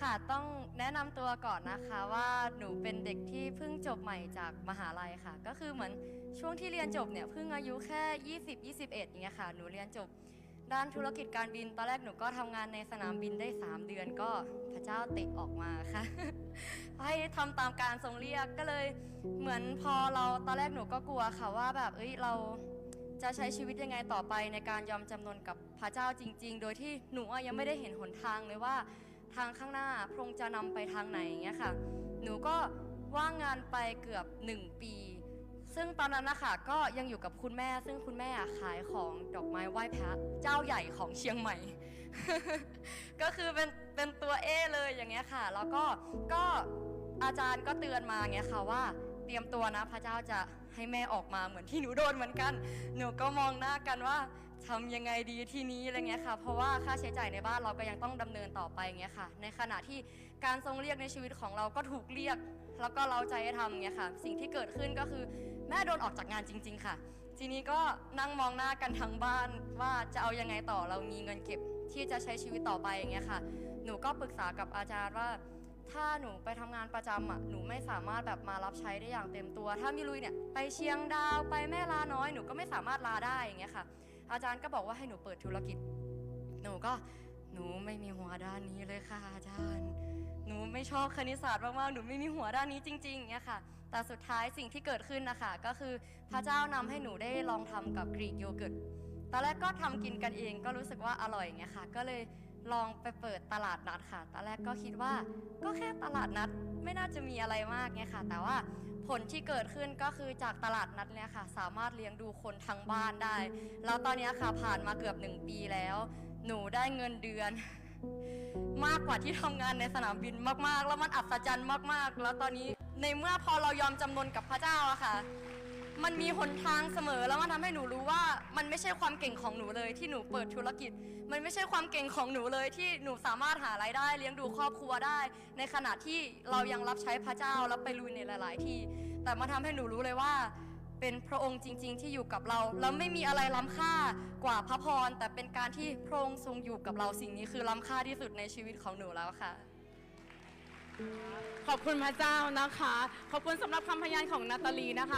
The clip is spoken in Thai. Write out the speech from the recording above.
ค่ะต้องแนะนำตัวก่อนนะคะว่าหนูเป็นเด็กที่เพิ่งจบใหม่จากมหาลัยค่ะ ก็คือเหมือนช่วงที่เรียนจบเนี่ยเพิ่งอายุแค่ 20 21อย่างเงี้ยค่ะหนูเรียนจบด้านธุรกิจการบินตอนแรกหนูก็ทำงานในสนามบินได้ 3 เดือนก็พระเจ้าเตะออกมาค่ะ ให้ทำตามการทรงเรียกก็เลย เหมือนพอเราตอนแรกหนูก็กลัวค่ะว่าแบบเอ้ยเราจะใช้ชีวิตยังไงต่อไปในการยอมจำนนกับพระเจ้าจริง ๆ โดยที่หนูอะยังไม่ได้เห็นหนทางเลยว่า ทางข้างหน้าพระองค์จะนำไปทางไหนอย่างเงี้ยค่ะ หนูก็ว่างงานไปเกือบ 1 ปี ซึ่งตอนนั้นนะคะก็ยังอยู่กับคุณแม่ ซึ่งคุณแม่อะขายของดอกไม้ไหว้พระเจ้าใหญ่ของเชียงใหม่ ก็คือเป็นเป็นตัวเอเลยอย่างเงี้ยค่ะ แล้วก็ก็อาจารย์ก็เตือนมาเงี้ยค่ะว่าเตรียมตัวนะพระเจ้าจะให้แม่ออกมาเหมือนที่หนูโดนเหมือนกัน หนูก็มองหน้ากันว่า ทำยังไงดีทีนี้อะไรเงี้ยค่ะ เพราะว่าค่าใช้จ่ายในบ้านเราก็ยังต้องดำเนินต่อไปเงี้ยค่ะ ในขณะที่การทรงเรียกในชีวิตของเราก็ถูกเรียก แล้วก็เราใจให้ทำเงี้ยค่ะ สิ่งที่เกิดขึ้นก็คือแม่โดนออกจากงานจริง ๆ ค่ะ ทีนี้ก็นั่งมองหน้ากันทั้งบ้านว่าจะเอายังไงต่อเรามีเงินเก็บที่จะใช้ชีวิตต่อไปอย่างเงี้ยค่ะ หนูก็ปรึกษากับอาจารย์ว่า ถ้าหนูไปทำงานประจำอะ หนูไม่สามารถแบบมารับใช้ได้อย่างเต็มตัว ถ้ามีลุยเนี่ย ไปเชียงดาว ไปแม่ลาน้อย หนูก็ไม่สามารถลาได้อย่างเงี้ยค่ะ อาจารย์ก็บอกว่าให้หนูเปิดธุรกิจ หนูก็หนูไม่มีหัวด้านนี้เลยค่ะอาจารย์ หนูไม่ชอบคณิตศาสตร์มากๆหนูไม่มีหัวด้านนี้จริงๆเนี่ยค่ะ แต่สุดท้ายสิ่งที่เกิดขึ้นนะคะก็คือพระเจ้านำให้หนูได้ลองทำกับกรีกโยเกิร์ตตอนแรกก็ทำกินกันเองก็รู้สึกว่าอร่อยเงี้ยค่ะ ก็เลยลองไปเปิดตลาดนัดค่ะ ตอนแรกก็คิดว่าก็แค่ตลาดนัดไม่น่าจะมีอะไรมากเนี่ยค่ะ แต่ว่า ผลที่เกิดขึ้นก็คือจากตลาดนัดเนี่ยค่ะ สามารถเลี้ยงดูคนทั้งบ้านได้ แล้วตอนนี้ค่ะผ่านมาเกือบหนึ่งปีแล้ว หนูได้เงินเดือน มากกว่าที่ทำงานในสนามบินมากๆ แล้วมันอัศจรรย์มากๆ แล้วตอนนี้ในเมื่อพอเรายอมจำนนกับพระเจ้าอะค่ะ มันมีหนทางเสมอแล้วมันทำให้หนูรู้ว่า มันไม่ใช่ความเก่งของหนูเลยที่หนูเปิดธุรกิจ มันไม่ใช่ความเก่งของหนูเลยที่หนูสามารถหารายได้ เลี้ยงดูครอบครัวได้ ในขณะที่เรายังรับใช้พระเจ้าแล้วไปลุยในหลาย ๆ ที่ แต่มันทำให้หนูรู้เลยว่า เป็นพระองค์จริง ๆ ที่อยู่กับเราแล้วไม่มีอะไรล้ำค่ากว่าพระพรแต่เป็นการที่พระองค์ทรงอยู่กับเราสิ่งนี้คือล้ำค่าที่สุดในชีวิตของหนูแล้วค่ะขอบคุณพระเจ้านะคะ ขอบคุณสำหรับคำพยานของนาตาลีนะคะ